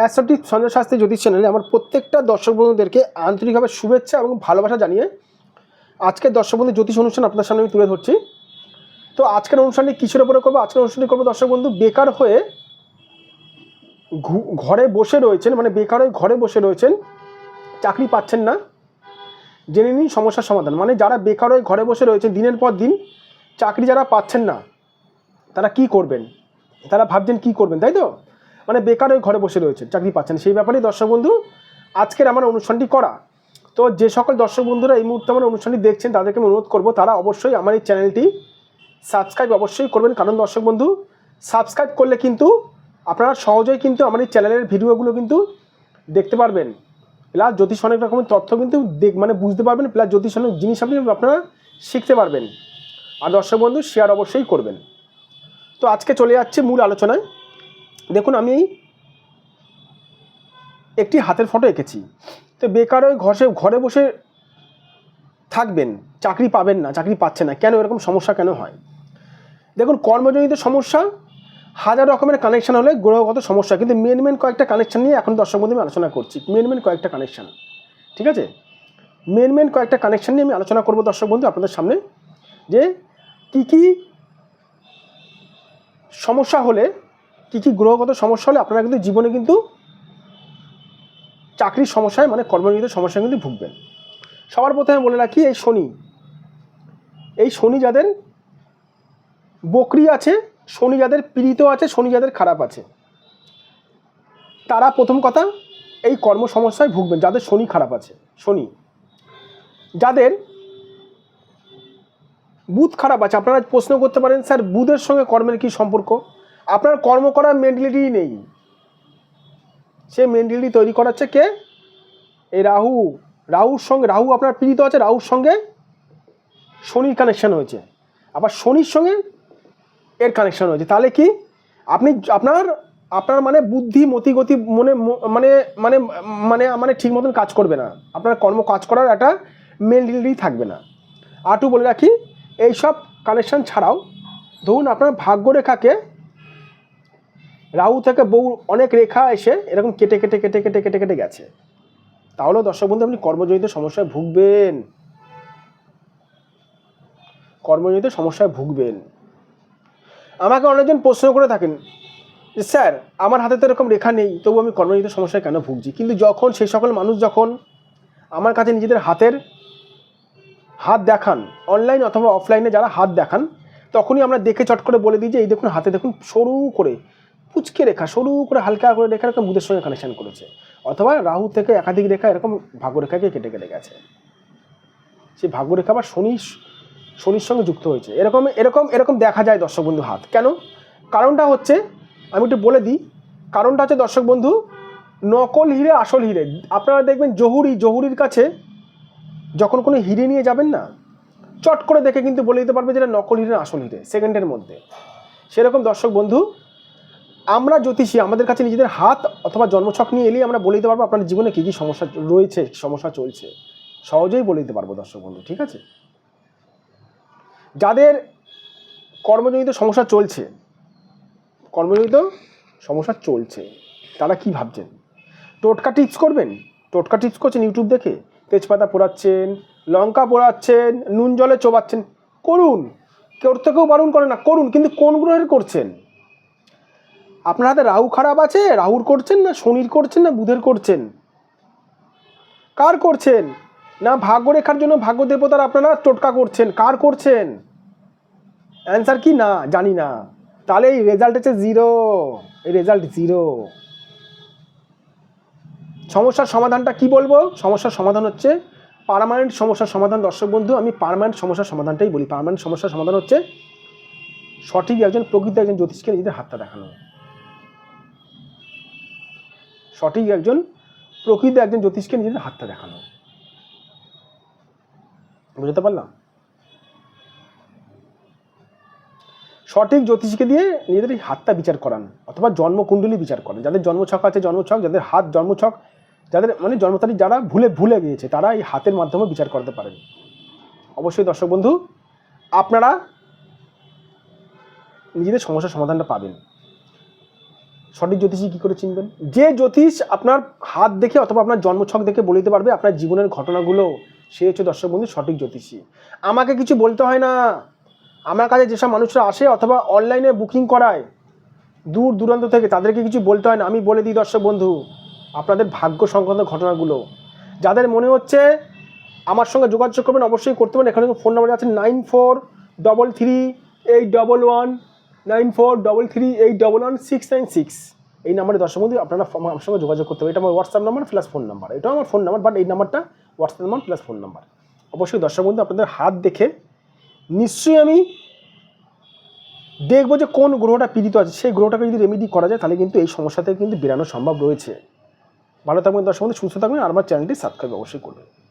অ্যাসোটিক সঞ্জয় শাস্ত্রী জ্যোতিষ চ্যানেলে আমার প্রত্যেকটা দর্শক বন্ধুদেরকে আন্তরিকভাবে শুভেচ্ছা এবং ভালোবাসা জানিয়ে আজকের দর্শক বন্ধু জ্যোতিষ অনুষ্ঠান আপনার সামনে আমি তুলে ধরছি। তো আজকের অনুষ্ঠানটি কিসের উপরে করব? আজকের অনুষ্ঠানটি করব দর্শক বন্ধু, বেকার হয়ে ঘরে বসে রয়েছেন মানে বেকার হয়ে ঘরে বসে রয়েছেন, চাকরি পাচ্ছেন না। জেনে নিন সমস্যার সমাধান। মানে যারা বেকার হয়ে ঘরে বসে রয়েছেন, দিনের পর দিন চাকরি যারা পাচ্ছেন না, তারা কি করবেন? তারা ভাবছেন কি করবেন, তাই তো? মানে বেকার ঘরে বসে রয়েছেন, চাকরি পাচ্ছেন। সেই ব্যাপারেই দর্শক বন্ধু, আজকের আমার অনুষ্ঠানটি করা। তো যে সকল দর্শক বন্ধুরা এই মুহূর্তে আমার অনুষ্ঠানটি দেখছেন, তাদেরকে আমি অনুরোধ করব, তারা অবশ্যই আমার এই চ্যানেলটি সাবস্ক্রাইব অবশ্যই করবেন। কারণ দর্শক বন্ধু, সাবস্ক্রাইব করলে কিন্তু আপনারা সহজেই কিন্তু আমার এই চ্যানেলের ভিডিওগুলো কিন্তু দেখতে পারবেন। প্লাস জ্যোতিষ অনেক রকমের তথ্য কিন্তু দেখ মানে বুঝতে পারবেন, প্লাস জ্যোতিষ অনেক জিনিস আপনি আপনারা শিখতে পারবেন। আর দর্শক বন্ধু শেয়ার অবশ্যই করবেন। তো আজকে চলে যাচ্ছে মূল আলোচনায়। দেখুন, আমি একটি হাতের ফটো এঁকেছি। তো বেকার ওই ঘষে, ঘরে বসে থাকবেন, চাকরি পাবেন না, চাকরি পাচ্ছে না। কেন এরকম সমস্যা কেন হয়? দেখুন, কর্মজনিত সমস্যা, হাজার রকমের কানেকশন হলে গ্রহগত সমস্যা। কিন্তু মেন মেন কয়েকটা কানেকশন নিয়ে এখন দর্শক বন্ধু আমি আলোচনা করছি। মেন মেন কয়েকটা কানেকশান ঠিক আছে? মেন মেন কয়েকটা কানেকশান নিয়ে আমি আলোচনা করব দর্শক বন্ধু আপনাদের সামনে যে কী কী সমস্যা হলে কী কী গ্রহগত সমস্যা হলে আপনারা কিন্তু জীবনে কিন্তু চাকরির সমস্যায় মানে কর্মজীবিত সমস্যায় কিন্তু ভুগবেন। সবার প্রথমে বলে রাখি, এই শনি। এই শনি যাদের বকরি আছে, শনি যাদের পীড়িত আছে, শনি যাদের খারাপ আছে, তারা প্রথম কথা এই কর্ম সমস্যায় ভুগবেন, যাদের শনি খারাপ আছে, শনি। যাদের বুধ খারাপ আছে, আপনারা প্রশ্ন করতে পারেন, স্যার, বুধের সঙ্গে কর্মের কি সম্পর্ক? আপনার কর্ম করার মেন্টালিটি নেই। সে মেন্টালিটি তৈরি করাচ্ছে কে? এই রাহু। রাহুর সঙ্গে, রাহু আপনার পীড়িত আছে, রাহুর সঙ্গে শনির কানেকশান হয়েছে। আবার শনির সঙ্গে এর কানেকশান হয়েছে। তাহলে কি? আপনি আপনার আপনার মানে বুদ্ধি, মতিগতি মনে মানে মানে মানে মানে ঠিক মতন কাজ করবে না। আপনার কর্ম কাজ করার একটা মেন্টালিটি থাকবে না। আটু বলে রাখি, এইসব কানেকশান ছাড়াও ধরুন আপনার ভাগ্যরেখাকে রাহু থেকে বউ অনেক রেখা এসে এরকম কেটে কেটে কেটে কেটে কেটে কেটে গেছে। তাহলেও দর্শক বন্ধু, আপনি কর্মজনিত সমস্যায় ভুগবেন। কর্মজনিত সমস্যায় ভুগবেন। আমাকে অনেকজন প্রশ্ন করে থাকেন, যে স্যার, আমার হাতে তো এরকম রেখা নেই, তবু আমি কর্মজনিত সমস্যায় কেন ভুগছি? কিন্তু যখন সেই সকল মানুষ যখন আমার কাছে নিজেদের হাতের হাত দেখান অনলাইন অথবা অফলাইনে যারা হাত দেখান, তখনই আমরা দেখে চট করে বলে দিই যে, এই দেখুন, হাতে দেখুন, সরু করে পুচকে রেখা, সরু করে হালকা করে রেখা এরকম বুধের সঙ্গে কানেকশন করেছে। অথবা রাহু থেকে একাধিক রেখা এরকম ভাগ্যরেখাকে কেটে কেটে গেছে। সেই ভাগ্যরেখা বা শনি, শনির সঙ্গে যুক্ত হয়েছে। এরকম এরকম এরকম দেখা যায় দর্শক বন্ধু হাত। কেন? কারণটা হচ্ছে, আমি একটু বলে দিই, কারণটা হচ্ছে দর্শক বন্ধু, নকল হিরে আসল হিরে। আপনারা দেখবেন জহুরি, জহুরির কাছে যখন কোনো হিরে নিয়ে যাবেন না, চট করে দেখে কিন্তু বলে দিতে পারবে যেটা নকল হিরে আসল হিরে সেকেন্ডের মধ্যে। সেরকম দর্শক বন্ধু আমরা জ্যোতিষী, আমাদের কাছে নিজেদের হাত অথবা জন্মছক নিয়ে এলেই আমরা বলে দিতে পারব আপনার জীবনে কী কী সমস্যা রয়েছে সমস্যা চলছে। সহজেই বলে দিতে পারব, দর্শক বন্ধু, ঠিক আছে? যাদের কর্মজনিত সমস্যা চলছে, কর্মজনিত সমস্যা চলছে, তারা কি ভাবছেন? টোটকা টিপস করবেন? টোটকা টিপস করছেন ইউটিউব দেখে? তেজপাতা পোড়াচ্ছেন, লঙ্কা পোড়াচ্ছেন, নুন জলে চোবাচ্ছেন, করুন। কেউ থেকেও বারণ করে না, করুন, কিন্তু কোন গ্রহের করছেন? আপনার হাতে রাহু খারাপ আছে? রাহুর করছেন না শনির করছেন না বুধের করছেন? কার করছেন? না ভাগ্যরেখার জন্য ভাগ্য দেবতার আপনারা টোটকা করছেন। কার করছেন? অ্যান্সার কি? না, জানি না। তাহলে এই রেজাল্ট হচ্ছে জিরো এই রেজাল্ট জিরো সমস্যার সমাধানটা কি বলব? সমস্যার সমাধান হচ্ছে পার্মানেন্ট সমস্যার সমাধান। দর্শক বন্ধু, আমি পার্মানেন্ট সমস্যার সমাধানটাই বলি। পার্মানেন্ট সমস্যার সমাধান হচ্ছে সঠিক একজন, প্রকৃত একজন জ্যোতিষকে নিজেদের হাতটা দেখানো। সঠিক একজন, প্রকৃত একজন জ্যোতিষকে নিজেদের হাতটা দেখানো। বুঝতে পারলাম? সঠিক জ্যোতিষকে দিয়ে নিজেদের এই হাতটা বিচার করান, অথবা জন্মকুণ্ডলী বিচার করেন। যাদের জন্মছক আছে, জন্মছক, যাদের হাত জন্মছক, যাদের মানে জন্ম তারিখ যারা ভুলে ভুলে গিয়েছে, তারা এই হাতের মাধ্যমে বিচার করতে পারেন। অবশ্যই দর্শক বন্ধু, আপনারা নিজেদের সমস্যার সমাধানটা পাবেন। সঠিক জ্যোতিষী কী করে চিনবেন? যে জ্যোতিষ আপনার হাত দেখে অথবা আপনার জন্মছক দেখে বলে দিতে পারবে, আপনার জীবনের ঘটনাগুলো, সে হচ্ছে দর্শক বন্ধু সঠিক জ্যোতিষী। আমাকে কিছু বলতে হয় না। আমার কাছে যেসব মানুষরা আসে অথবা অনলাইনে বুকিং করায়, দূর দূরান্ত থেকে, তাদেরকে কিছু বলতে হয় না। আমি বলে দিই দর্শক বন্ধু, আপনাদের ভাগ্য সংক্রান্ত ঘটনাগুলো। যাদের মনে হচ্ছে আমার সঙ্গে যোগাযোগ করবেন, অবশ্যই করতে পারেন। এখানে ফোন নাম্বার আছে nine four double three eight double one nine four double three eight double one six nine six এই নাম্বারে দর্শক বন্ধু আপনারা আমার সঙ্গে যোগাযোগ করতে হবে এটা আমার WhatsApp number plus phone number এটাও আমার ফোন নাম্বার বাট এই নাম্বারটা WhatsApp number plus phone number অবশ্যই দর্শক বন্ধু, আপনাদের হাত দেখে নিশ্চয়ই আমি দেখব যে কোন গ্রহটা পীড়িত আছে। সেই গ্রহটাকে যদি রেমিডি করা যায়, তাহলে কিন্তু এই সমস্যা থেকে কিন্তু বেরানো সম্ভব রয়েছে। ভালো থাকবেন দর্শক বন্ধু, সুস্থ থাকবেন, আর আমার চ্যানেলটি সাবস্ক্রাইব অবশ্যই করবেন।